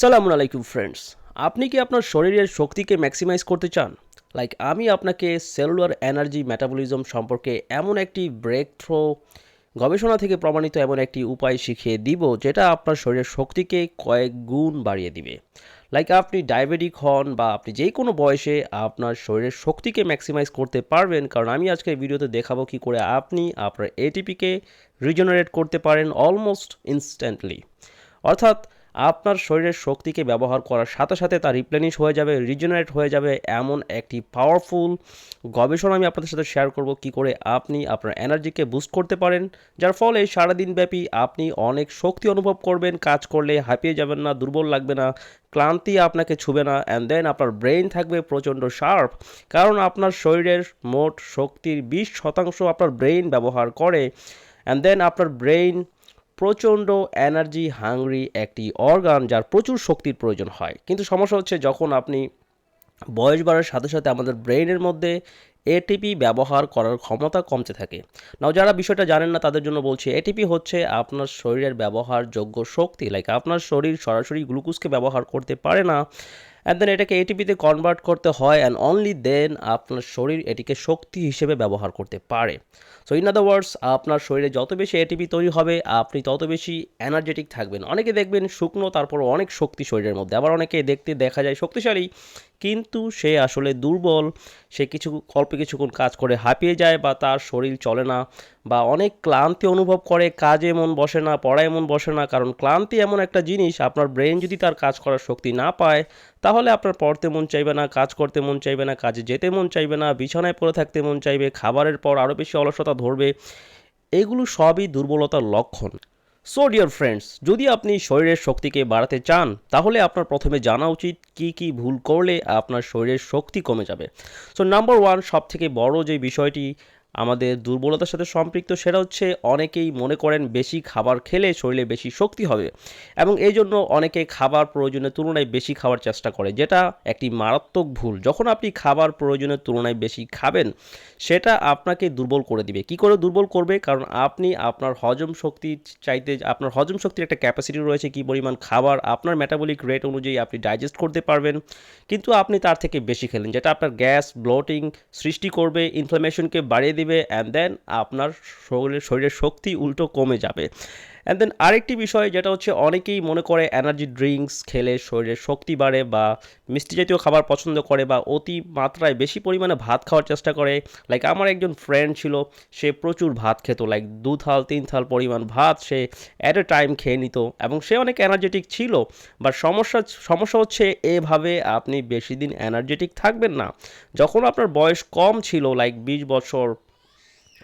সালামু আলাইকুম ফ্রেন্ডস, আপনি কি আপনার শরীরের শক্তিকে ম্যাক্সিমাইজ করতে চান? লাইক আমি আপনাকে সেলুলার এনার্জি মেটাবলিজম সম্পর্কে এমন একটি ব্রেক থ্রো গবেষণা থেকে প্রমাণিত এমন একটি উপায় শিখিয়ে দিব যেটা আপনার শরীরের শক্তিকে কয়েক গুণ বাড়িয়ে দিবে। লাইক আপনি ডায়াবেটিক হন বা আপনি যে কোনো বয়সে আপনার শরীরের শক্তিকে ম্যাক্সিমাইজ করতে পারবেন, কারণ আমি আজকে ভিডিওতে দেখাবো কি করে আপনি আপনার এটিপিকে রিজেনারেট করতে পারেন অলমোস্ট ইনস্ট্যান্টলি অর্থাৎ আপনার শরীরের শক্তিকে ব্যবহার করার সাথে সাথে তা রিপ্লেনিশ হয়ে যাবে রিজেনারেট হয়ে যাবে এমন একটি পাওয়ারফুল গবেষণা আমি আপনাদের সাথে শেয়ার করব কি করে আপনি আপনার এনার্জিকে বুস্ট করতে পারেন, যার ফলে সারাদিন ব্যাপী আপনি অনেক শক্তি অনুভব করবেন, কাজ করলে হাঁপিয়ে যাবেন না, দুর্বল লাগবে না, ক্লান্তি আপনাকে ছুবে না অ্যান্ড দেন আপনার ব্রেন থাকবে প্রচণ্ড শার্প কারণ আপনার শরীরের মোট শক্তির বিশ শতাংশ আপনার ব্রেইন ব্যবহার করে অ্যান্ড দেন আপনার ব্রেইন প্রচণ্ড এনার্জি হাংরি একটি অর্গান যার প্রচুর শক্তির প্রয়োজন হয়। কিন্তু সমস্যা হচ্ছে যখন আপনি বয়স বাড়ার সাথে সাথে আমাদের ব্রেইনের মধ্যে এটিপি ব্যবহার করার ক্ষমতা কমতে থাকে। নাও যারা বিষয়টা জানেন না তাদের জন্য বলছি এটিপি হচ্ছে আপনার শরীরের ব্যবহারযোগ্য শক্তি। লাইক আপনার শরীর সরাসরি গ্লুকোজকে ব্যবহার করতে পারে না। অ্যান্ড দেন এটাকে এটিপিতে কনভার্ট করতে হয় অ্যান্ড অনলি দেন আপনার শরীর এটিকে শক্তি হিসেবে ব্যবহার করতে পারে। সো ইন আদার ওয়ার্ডস আপনার শরীরে যত বেশি এটিপি তৈরি হবে, আপনি তত বেশি এনার্জেটিক থাকবেন। অনেকে দেখবেন শুকনো তারপর অনেক শক্তি শরীরের মধ্যে। আবার অনেকে দেখতে দেখা যায় শক্তিশালী। কিন্তু সে আসলে দুর্বল, সে কিছু, অল্প কিছুক্ষণ কাজ করে হাঁপিয়ে যায় বা তার শরীর চলে না বা অনেক ক্লান্তি অনুভব করে, কাজে মন বসে না, পড়ায় মন বসে না, কারণ ক্লান্তি এমন একটা জিনিস, আপনার ব্রেন যদি তার কাজ করার শক্তি না পায়, তাহলে আপনার পড়তে মন চাইবে না, কাজ করতে মন চাইবে না, কাজে যেতে মন চাইবে না, বিছানায় পড়ে থাকতে মন চাইবে, খাবারের পর আরও বেশি অলসতা ধরবে। এগুলো সবই দুর্বলতার লক্ষণ। সো ডিয়ার ফ্রেন্ডস যদি আপনি শরীরের শক্তিকে বাড়াতে চান, তাহলে আপনার প্রথমে জানা উচিত কি কি ভুল করলে আপনার শরীরের শক্তি কমে যাবে। সো নাম্বার ওয়ান সব থেকে বড় যে বিষয়টি আমাদের দুর্বলতার সাথে সম্পৃক্ত সেটা হচ্ছে অনেকেই মনে করেন বেশি খাবার খেলে শরীরে বেশি শক্তি হবে এবং এই জন্য অনেকে খাবার প্রয়োজনের তুলনায় বেশি খাওয়ার চেষ্টা করে, যেটা একটি মারাত্মক ভুল। যখন আপনি খাবার প্রয়োজনের তুলনায় বেশি খাবেন, সেটা আপনাকে দুর্বল করে দিবে। কি করে দুর্বল করবে? কারণ আপনি আপনার হজম শক্তি চাইতে, আপনার হজম শক্তির একটা ক্যাপাসিটি রয়েছে, কি পরিমাণ খাবার আপনার মেটাবলিক রেট অনুযায়ী আপনি ডাইজেস্ট করতে পারবেন, কিন্তু আপনি তার থেকে বেশি খেলেন, যেটা আপনার গ্যাস ব্লোটিং সৃষ্টি করবে ইনফ্লামেশনকে বাড়িয়ে দিবে অ্যান্ড দেন আপনার শরীরের শরীরের শক্তি উল্টো কমে যাবে। অ্যান্ড দেন আরেকটি বিষয়, যেটা হচ্ছে অনেকেই মনে করে এনার্জি ড্রিঙ্কস খেলে শরীরের শক্তি বাড়ে বা মিষ্টি জাতীয় খাবার পছন্দ করে বা অতি মাত্রায় বেশি পরিমাণে ভাত খাওয়ার চেষ্টা করে। লাইক আমার একজন ফ্রেন্ড ছিল, সে প্রচুর ভাত খেত লাইক দু থাল, তিন থাল পরিমাণ ভাত সে অ্যাট এ টাইম খেয়ে নিত এবং সে অনেক এনার্জেটিক ছিল। বাট সমস্যা সমস্যা হচ্ছে এভাবে আপনি বেশি দিন এনার্জেটিক থাকবেন না। যখন আপনার বয়স কম ছিল লাইক বিশ বছর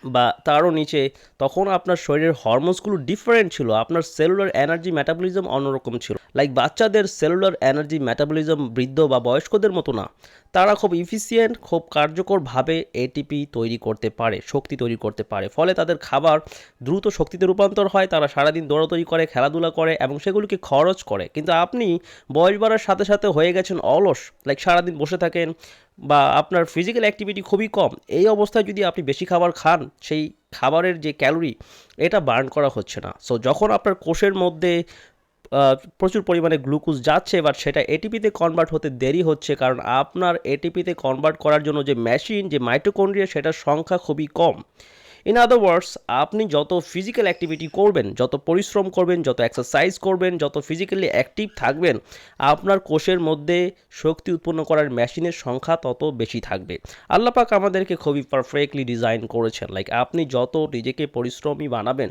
বা তারও নিচে, তখন আপনার শরীরের হরমোনসগুলো ডিফারেন্ট ছিল। আপনার সেলুলার এনার্জি মেটাবলিজম অন্যরকম ছিল। লাইক বাচ্চাদের সেলুলার এনার্জি মেটাবলিজম বৃদ্ধ বা বয়স্কদের মতো না। তারা খুব ইফিসিয়েন্ট খুব কার্যকরভাবে এটিপি তৈরি করতে পারে, শক্তি তৈরি করতে পারে। ফলে তাদের খাবার দ্রুত শক্তিতে রূপান্তর হয়, তারা সারাদিন দৌড়াদৌড়ি করে, খেলাধুলা করে এবং সেগুলিকে খরচ করে। কিন্তু আপনি বয়স বাড়ার সাথে সাথে হয়ে গেছেন অলস। লাইক সারাদিন বসে থাকেন বা আপনার ফিজিক্যাল অ্যাক্টিভিটি খুবই কম, এই অবস্থায় যদি আপনি বেশি খাবার খান, সেই খাবারের যে ক্যালোরি এটা বার্ন করা হচ্ছে না। সো যখন আপনার কোষের মধ্যে প্রচুর পরিমাণে গ্লুকোজ যাচ্ছে বাট সেটা এটিপিতে কনভার্ট হতে দেরি হচ্ছে, কারণ আপনার এটিপিতে কনভার্ট করার জন্য যে মেশিন যে মাইটোকন্ড্রিয়া সেটার সংখ্যা খুবই কম। ইন আদার ওয়ার্ডস আপনি যত ফিজিক্যাল অ্যাক্টিভিটি করবেন, যত পরিশ্রম করবেন, যত এক্সারসাইজ করবেন, যত ফিজিক্যালি অ্যাক্টিভ থাকবেন, আপনার কোষের মধ্যে শক্তি উৎপন্ন করার মেশিনের সংখ্যা তত বেশি থাকবে। আল্লাপাক আমাদেরকে খুবই পারফেক্টলি ডিজাইন করেছেন। লাইক আপনি যত নিজেকে পরিশ্রমী বানাবেন,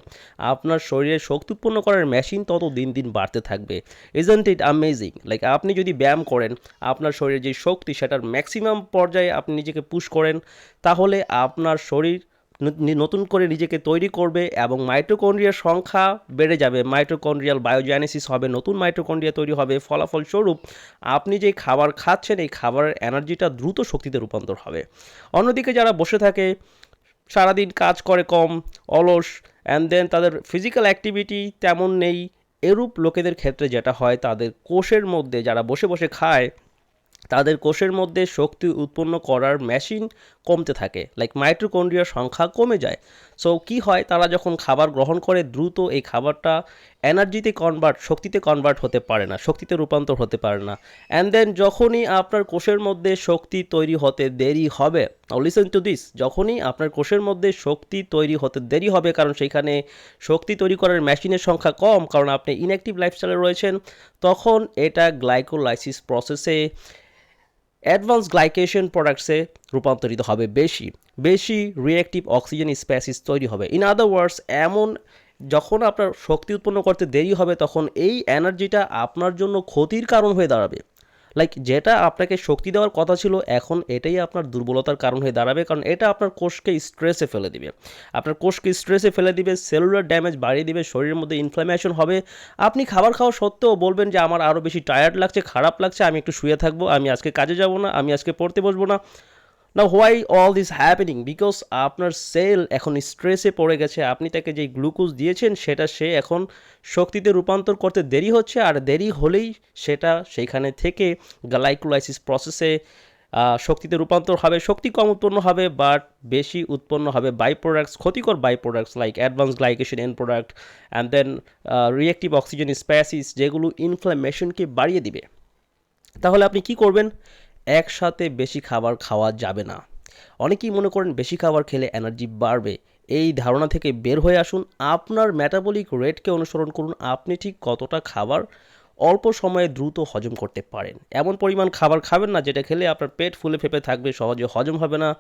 আপনার শরীরে শক্তি উৎপন্ন করার মেশিন তত দিন দিন বাড়তে থাকবে। ইজেন্ট ইট আমেজিং লাইক আপনি যদি ব্যায়াম করেন, আপনার শরীরে যে শক্তি, সেটার ম্যাক্সিমাম পর্যায়ে আপনি নিজেকে পুশ করেন, তাহলে আপনার শরীর নতুন করে নিজেকে তৈরি করবে এবং মাইটোকন্ড্রিয়ার সংখ্যা বেড়ে যাবে। মাইটোকন্ড্রিয়াল বায়োজেনেসিস হবে, নতুন মাইটোকন্ড্রিয়া তৈরি হবে। ফলাফল স্বরূপ আপনি যে খাবার খাচ্ছেন, এই খাবারের এনার্জিটা দ্রুত শক্তিতে রূপান্তর হবে। অন্যদিকে যারা বসে থাকে, সারাদিন কাজ করে কম, অলস অ্যান্ড দেন তাদের ফিজিক্যাল অ্যাক্টিভিটি তেমন নেই। এরূপ লোকেদের ক্ষেত্রে যেটা হয়, তাদের কোষের মধ্যে যারা বসে বসে খায় তাদের কোষের মধ্যে শক্তি উৎপন্ন করার মেশিন কমতে থাকে লাইক মাইট্রোকন্ড্রিয়ার সংখ্যা কমে যায়। সো কি হয়? তারা যখন খাবার গ্রহণ করে, দ্রুত এই খাবারটা এনার্জিতে কনভার্ট শক্তিতে কনভার্ট হতে পারে না, শক্তিতে রূপান্তর হতে পারে না। অ্যান্ড দেন যখনই আপনার কোষের মধ্যে শক্তি তৈরি হতে দেরি হবে লিসেন টু দিস যখনই আপনার কোষের মধ্যে শক্তি তৈরি হতে দেরি হবে, কারণ সেখানে শক্তি তৈরি করার মেশিনের সংখ্যা কম, কারণ আপনি ইনঅ্যাক্টিভ লাইফস্টাইলে রয়েছেন, তখন এটা গ্লাইকোলাইসিস প্রসেসে অ্যাডভান্স গ্লাইকেশন প্রোডাক্টসে রূপান্তরিত হবে বেশি বেশি রিয়েক্টিভ অক্সিজেন স্প্যাসিস তৈরি হবে। ইন আদার ওয়ার্ডস এমন যখন আপনার শক্তি উৎপন্ন করতে দেরি হবে, তখন এই এনার্জিটা আপনার জন্য ক্ষতির কারণ হয়ে দাঁড়াবে। লাইক যেটা আপনাকে শক্তি দেওয়ার কথা ছিল, এখন এটাই আপনার দুর্বলতার কারণ হয়ে দাঁড়াবে, কারণ এটা আপনার কোষকে স্ট্রেসে ফেলে দিবে। আপনার কোষকে স্ট্রেসে ফেলে দিবে সেলুলার ড্যামেজ বাড়িয়ে দিবে, শরীরের মধ্যে ইনফ্লামেশন হবে। আপনি খাবার খাওয়া সত্ত্বেও বলবেন যে, আমার আরও বেশি টায়ার্ড লাগছে, খারাপ লাগছে, আমি একটু শুয়ে থাকব, আমি আজকে কাজে যাব না, আমি আজকে পড়তে বসবো না। না why all this happening because আপনার সেল এখন স্ট্রেসে পড়ে গেছে। আপনি তাকে যেই গ্লুকোজ দিয়েছেন, সেটা সে এখন শক্তিতে রূপান্তর করতে দেরি হচ্ছে আর দেরি হলেই সেটা সেইখানে থেকে গ্লাইকোলাইসিস প্রসেসে শক্তিতে রূপান্তর হবে, শক্তি কম উৎপন্ন হবে বাট বেশি উৎপন্ন হবে বাই প্রোডাক্টস ক্ষতিকর by products like advance glycation end product and then reactive oxygen species যেগুলো ইনফ্লামেশনকে বাড়িয়ে দিবে। তাহলে আপনি কি করবেন? একসাথে বেশি খাবার খাওয়া যাবে না। অনেকেই মনে করেন বেশি খাবার খেলে এনার্জি বাড়বে। এই ধারণা থেকে বের হয়ে আসুন, আপনার মেটাবলিক রেটকে অনুসরণ করুন। আপনি ঠিক কতটা খাবার অল্প সময়ে দ্রুত হজম করতে পারেন। এমন পরিমাণ খাবার খাবেন না, যেটা খেলে আপনার পেট ফুলে ফেপে থাকবে, সহজে হজম হবে না।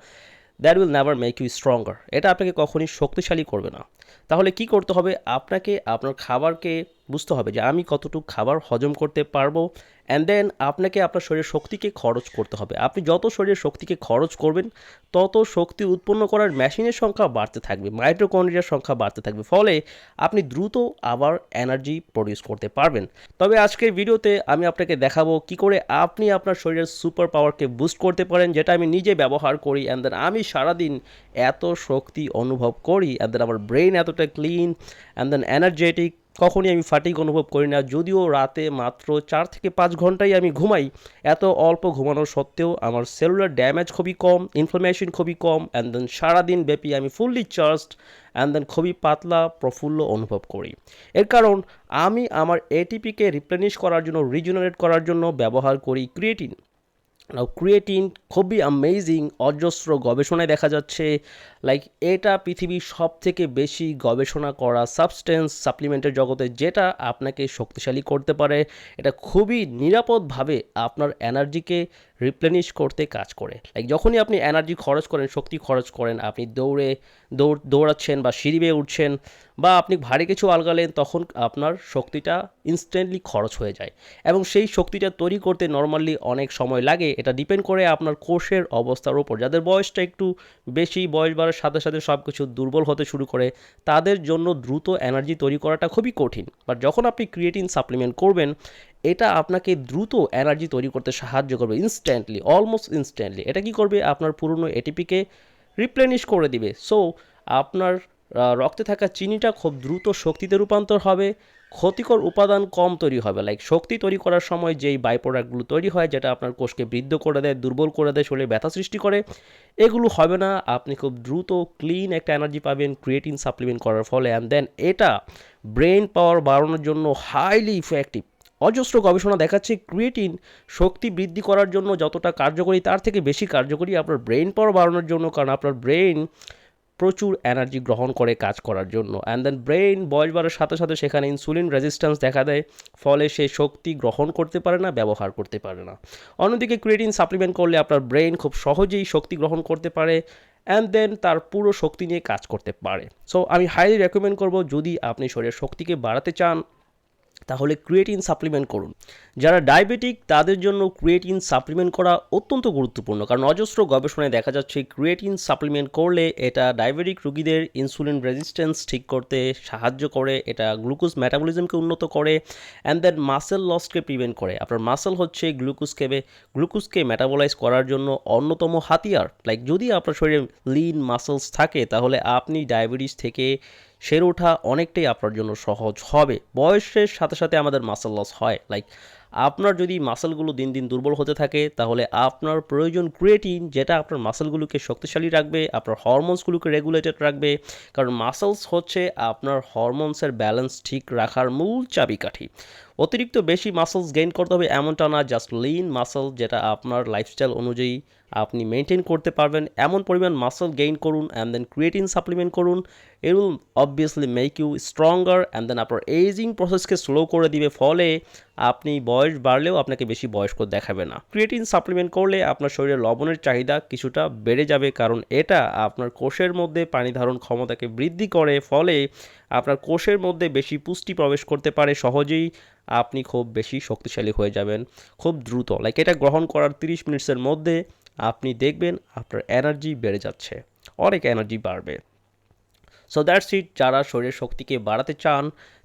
That will never make you stronger এটা আপনাকে কখনই শক্তিশালী করবে না। তাহলে কি করতে হবে? আপনাকে আপনার খাবারকে বুঝতে হবে যে আমি কতটুকু খাবার হজম করতে পারব। অ্যান্ড দেন আপনাকে আপনার শরীরের শক্তিকে খরচ করতে হবে। আপনি যত শরীরের শক্তিকে খরচ করবেন, তত শক্তি উৎপন্ন করার মেশিনের সংখ্যা বাড়তে থাকবে মাইট্রোকন্ড্রিয়ার সংখ্যা বাড়তে থাকবে। ফলে আপনি দ্রুত আবার এনার্জি প্রডিউস করতে পারবেন। তবে আজকের ভিডিওতে আমি আপনাকে দেখাবো কি করে আপনি আপনার শরীরের সুপার পাওয়ারকে বুস্ট করতে পারেন, যেটা আমি নিজে ব্যবহার করি। অ্যান্ড দেন আমি সারাদিন এত শক্তি অনুভব করি অ্যান্ড দেন আমার ব্রেন এতটা ক্লিন অ্যান্ড দেন এনার্জেটিক কখনই আমি ফাটিক অনুভব করি না। যদিও রাতে মাত্র চার থেকে পাঁচ ঘন্টাই আমি ঘুমাই, এত অল্প ঘুমানোর সত্ত্বেও আমার সেলুলার ড্যামেজ খুবই কম ইনফ্লামেশন খুবই কম অ্যান্ড দেন সারাদিন ব্যাপী আমি ফুললি চার্জড অ্যান্ড দেন খুবই পাতলা, প্রফুল্ল অনুভব করি। এর কারণ, আমি আমার এটিপিকে রিপ্লেনিশ করার জন্য রিজেনারেট করার জন্য ব্যবহার করি ক্রিয়েটিন নাও ক্রিয়েটিন খুবই অ্যামেজিং অজস্র গবেষণায় দেখা যাচ্ছে লাইক এটা পৃথিবীর সব থেকে বেশি গবেষণা করা সাবস্টেন্স সাপ্লিমেন্টের জগতে, যেটা আপনাকে শক্তিশালী করতে পারে। এটা খুবই নিরাপদভাবে আপনার এনার্জিকে রিপ্লেনিশ করতে কাজ করে। লাইক যখনই আপনি এনার্জি খরচ করেন, শক্তি খরচ করেন, আপনি দৌড়ে, দৌড়, দৌড়াচ্ছেন বা সিঁড়ি বেয়ে উঠছেন বা আপনি ভারী কিছু আলগালেন, তখন আপনার শক্তিটা ইনস্ট্যান্টলি খরচ হয়ে যায়। এবং সেই শক্তিটা তৈরি করতে নর্মালি অনেক সময় লাগে। এটা ডিপেন্ড করে আপনার কোষের অবস্থার ওপর যাদের বয়সটা একটু বেশি, বয়স বাড়ার সাথে সাথে সব কিছু দুর্বল হতে শুরু করে, তাদের জন্য দ্রুত এনার্জি তৈরি করাটা খুবই কঠিন। বাট যখন আপনি ক্রিয়েটিন সাপ্লিমেন্ট করবেন এটা আপনাকে দ্রুত এনার্জি তৈরি করতে সাহায্য করবে ইনস্ট্যান্টলি অলমোস্ট ইনস্ট্যান্টলি এটা কি করবে? আপনার পুরনো এটিপিকে রিপ্লেনিশ করে দিবে। সো আপনার রক্তে থাকা চিনিটা খুব দ্রুত শক্তিতে রূপান্তর হবে, ক্ষতিকর উপাদান কম তৈরি হবে। লাইক শক্তি তৈরি করার সময় যেই বাই প্রোডাক্টগুলো তৈরি হয়, যেটা আপনার কোষকে বৃদ্ধ করে দেয়, দুর্বল করে দেয়, শরীরে ব্যথা সৃষ্টি করে, এগুলো হবে না। আপনি খুব দ্রুত ক্লিন একটা এনার্জি পাবেন ক্রিয়েটিন সাপ্লিমেন্ট করার ফলে। অ্যান্ড দেন এটা ব্রেন পাওয়ার বাড়ানোর জন্য হাইলি ইফেক্টিভ অজস্র গবেষণা দেখাচ্ছে ক্রিয়েটিন শক্তি বৃদ্ধি করার জন্য যতটা কার্যকরী, তার থেকে বেশি কার্যকরী আপনার ব্রেন পাওয়ার বাড়ানোর জন্য, কারণ আপনার ব্রেন প্রচুর এনার্জি গ্রহণ করে কাজ করার জন্য। অ্যান্ড দেন ব্রেন বয়স বাড়ার সাথে সাথে সেখানে ইনসুলিন রেজিস্ট্যান্স দেখা দেয়, ফলে সে শক্তি গ্রহণ করতে পারে না, ব্যবহার করতে পারে না। অন্যদিকে ক্রিয়েটিন সাপ্লিমেন্ট করলে আপনার ব্রেন খুব সহজেই শক্তি গ্রহণ করতে পারে অ্যান্ড দেন তার পুরো শক্তি নিয়ে কাজ করতে পারে। সো আমি হাইলি রেকমেন্ড করব, যদি আপনি শরীরের শক্তিকে বাড়াতে চান তাহলে ক্রিয়েটিন সাপ্লিমেন্ট করুন। যারা ডায়াবেটিক তাদের জন্য ক্রিয়েটিন সাপ্লিমেন্ট করা অত্যন্ত গুরুত্বপূর্ণ। কারণ অজস্র গবেষণায় দেখা যাচ্ছে ক্রিয়েটিন সাপ্লিমেন্ট করলে এটা ডায়াবেটিক রোগীদের ইনসুলিন রেজিস্ট্যান্স ঠিক করতে সাহায্য করে, এটা গ্লুকোজ মেটাবলিজমকে উন্নত করে অ্যান্ড দেন মাসেল লসকে প্রিভেন্ট করে। আপনার মাসেল হচ্ছে গ্লুকোজকে গ্লুকোজকে মেটাবলাইজ করার জন্য অন্যতম হাতিয়ার। লাইক যদি আপনার শরীরে লিন মাসেলস থাকে, তাহলে আপনি ডায়াবেটিস থেকে সেরে ওঠা অনেকটাই আপনার জন্য সহজ হবে। বয়সের সাথে সাথে আমাদের মাসেল লস হয়। লাইক আপনার যদি মাসেলগুলো দিন দিন দুর্বল হতে থাকে, তাহলে আপনার প্রয়োজন ক্রিয়েটিন যেটা আপনার মাসেলগুলোকে শক্তিশালী রাখবে, আপনার হরমোনসগুলোকে রেগুলেটেড রাখবে। কারণ মাসেলস হচ্ছে আপনার হরমোনসের ব্যালেন্স ঠিক রাখার মূল চাবিকাঠি। অতিরিক্ত বেশি মাসেলস গেইন করতে হবে এমনটা না জাস্ট লিন মাসেল যেটা আপনার লাইফস্টাইল অনুযায়ী আপনি মেনটেন করতে পারবেন, এমন পরিমাণ মাসেল গেইন করুন অ্যান্ড দেন ক্রিয়েটিন সাপ্লিমেন্ট করুন। It will obviously make you stronger and then আপনার এজিং প্রসেসকে স্লো করে দিবে, ফলে আপনি বয়স বাড়লেও আপনাকে বেশি বয়স্ক দেখাবে না। ক্রিয়েটিন সাপ্লিমেন্ট করলে আপনার শরীরে লবণের চাহিদা কিছুটা বেড়ে যাবে, কারণ এটা আপনার কোষের মধ্যে পানি ধারণ ক্ষমতাকে বৃদ্ধি করে, ফলে আপনার কোষের মধ্যে বেশি পুষ্টি প্রবেশ করতে পারে, সহজেই আপনি খুব বেশি শক্তিশালী হয়ে যাবেন, খুব দ্রুত। লাইক এটা গ্রহণ করার তিরিশ মিনিটসের মধ্যে আপনি দেখবেন আপনার এনার্জি বেড়ে যাচ্ছে, অনেক এনার্জি বাড়বে। সো দ্যাটস ইট যারা শরীরের শক্তিকে বাড়াতে চান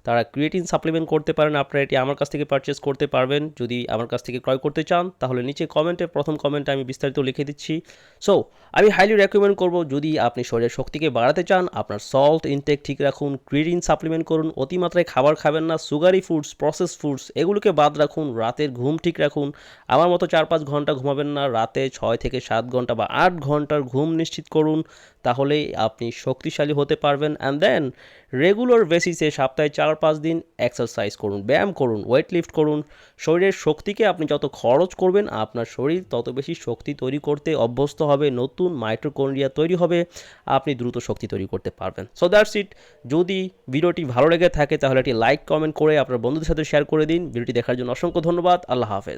তারা ক্রিয়েটিন সাপ্লিমেন্ট করতে পারেন, আপনারা এটি আমার কাছ থেকে পারচেস করতে পারবেন। যদি আমার কাছ থেকে ক্রয় করতে চান, তাহলে নিচে কমেন্টে প্রথম কমেন্টে আমি বিস্তারিত লিখে দিচ্ছি। সো আমি হাইলি রেকমেন্ড করব, যদি আপনি শরীরের শক্তিকে বাড়াতে চান, আপনার সল্ট ইনটেক ঠিক রাখুন ক্রিয়েটিন সাপ্লিমেন্ট করুন, অতিমাত্রায় খাবার খাবেন না সুগারি ফুডস প্রসেস ফুডস এগুলোকে বাদ রাখুন, রাতের ঘুম ঠিক রাখুন। আমার মতো চার পাঁচ ঘণ্টা ঘুমাবেন না, রাতে ছয় থেকে সাত ঘণ্টা বা আট ঘণ্টার ঘুম নিশ্চিত করুন, তাহলেই আপনি শক্তিশালী হতে পারবেন। অ্যান্ড দেন রেগুলার বেসিসে সপ্তাহে চার পাঁচ দিন এক্সারসাইজ করুন, ব্যায়াম করুন ওয়েট লিফট করুন। শরীরের শক্তিকে আপনি যত খরচ করবেন, আপনার শরীর তত বেশি শক্তি তৈরি করতে অভ্যস্ত হবে, নতুন মাইট্রোকন্ড্রিয়া তৈরি হবে, আপনি দ্রুত শক্তি তৈরি করতে পারবেন। সো দ্যাটস ইট যদি ভিডিওটি ভালো লেগে থাকে, তাহলে এটি লাইক কমেন্ট করে আপনার বন্ধুদের সাথে শেয়ার করে দিন। ভিডিওটি দেখার জন্য অসংখ্য ধন্যবাদ। আল্লাহ হাফেজ।